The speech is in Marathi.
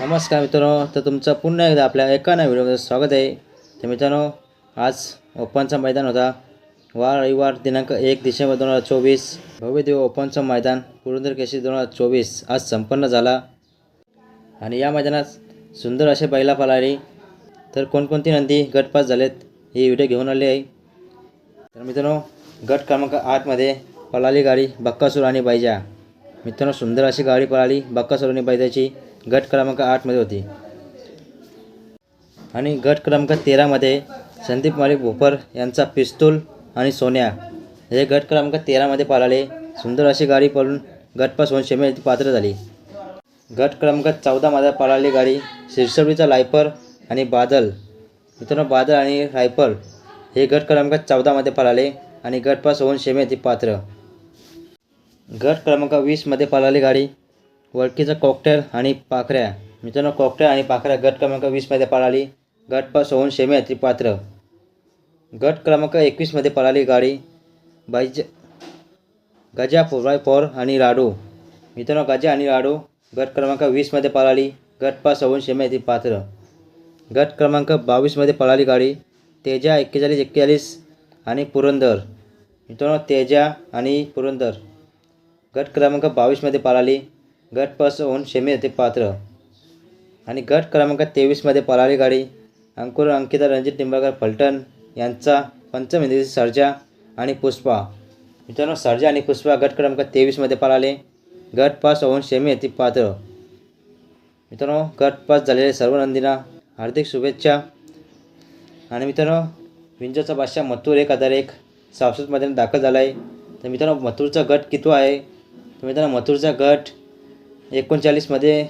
नमस्कार मित्रांनो तर तुमचं पुन्हा एकदा आपल्या एका नव्या व्हिडिओमध्ये स्वागत आहे. तर मित्रांनो आज ओपनचा मैदान होता. वार रविवार दिनांक एक डिसेंबर दोन हजार चोवीस. भव्यदेव ओपनचं मैदान पुरंदर केशी दोन हजार चोवीस आज संपन्न झाला. आणि या मैदानात सुंदर असे बैला पळाले. तर कोणकोणती नंदी गटपास झालेत ही व्हिडिओ घेऊन आली आहे. तर मित्रांनो गट क्रमांक आठमध्ये पळाली गाडी बक्कासूर आणि बैजा. मित्रांनो सुंदर अशी गाडी पळाली बक्कासूर आणि बैजाची. गट क्रमांक आठमध्ये होती. आणि गट क्रमांक तेरामध्ये संदीप मालिक भोपर यांचा पिस्तूल आणि सोन्या हे गट क्रमांक तेरामध्ये पळाले. सुंदर अशी गाडी पळून गटपास होऊन शेमे पात्र झाली. गट क्रमांक चौदामध्ये पळाली गाडी शिरसवडीचा लायपर आणि बादल. मित्रांनो बादल आणि रायपर हे गट क्रमांक चौदामध्ये पळाले आणि गटपास होऊन शेमे पात्र. गट क्रमांक वीसमध्ये पळाली गाडी वळकीचं कॉकटेल आणि पाखऱ्या. मित्रांनो कॉकटेल आणि पाखऱ्या गट क्रमांक वीसमध्ये पळाली. गटपास होऊन शेमे पात्र. गट क्रमांक एकवीसमध्ये पळाली गाडी. बाईज गजा पोराय पोर आणि लाडू. मित्रांनो गजा आणि लाडू गट क्रमांक वीसमध्ये पळाली. गटपास होऊन शेमे पात्र. गट क्रमांक बावीसमध्ये पळाली गाडी. तेजा एक्केचाळीस एक्केचाळीस आणि पुरंदर. मित्रांनो तेजा आणि पुरंदर. गट क्रमांक बावीसमध्ये पळाली. गट पास होऊन शेमी येते पात्र. आणि गट क्रमांक तेवीसमध्ये पळाली गाडी अंकुर अंकिता रणजित निंबाळकर फलटण यांचा पंचमेंद्री सर्जा आणि पुष्पा. मित्रांनो सर्जा आणि पुष्पा गट क्रमांक तेवीसमध्ये पळाले गट पास होऊन शेमी येते पात्र. मित्रांनो गट पास झालेले सर्व नंदींना हार्दिक शुभेच्छा. आणि मित्रांनो विंजोचा बादशाह मथुर एक हजार एक सावसूतमध्ये दाखल झाला आहे तर मित्रांनो मथुरचा गट कितवा आहे? तर मित्रांनो मथुरचा गट एकोणचाळीसमध्ये